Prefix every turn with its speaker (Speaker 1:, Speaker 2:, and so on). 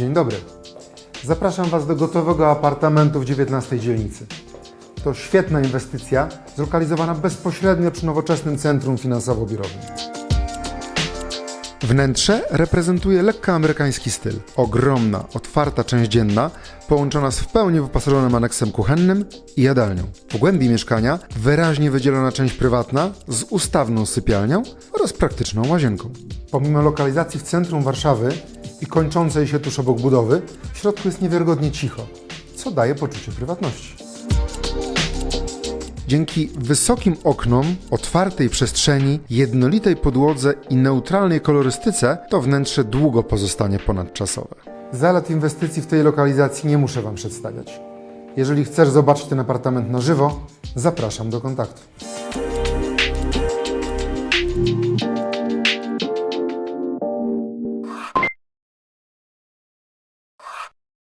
Speaker 1: Dzień dobry. Zapraszam Was do gotowego apartamentu w 19 dzielnicy. To świetna inwestycja, zlokalizowana bezpośrednio przy nowoczesnym centrum finansowo-biurowym. Wnętrze reprezentuje lekko amerykański styl. Ogromna, otwarta część dzienna, połączona z w pełni wyposażonym aneksem kuchennym i jadalnią. W głębi mieszkania wyraźnie wydzielona część prywatna z ustawną sypialnią oraz praktyczną łazienką. Pomimo lokalizacji w centrum Warszawy i kończącej się tuż obok budowy, w środku jest niewiarygodnie cicho, co daje poczucie prywatności. Dzięki wysokim oknom, otwartej przestrzeni, jednolitej podłodze i neutralnej kolorystyce to wnętrze długo pozostanie ponadczasowe. Zalet inwestycji w tej lokalizacji nie muszę Wam przedstawiać. Jeżeli chcesz zobaczyć ten apartament na żywo, zapraszam do kontaktu.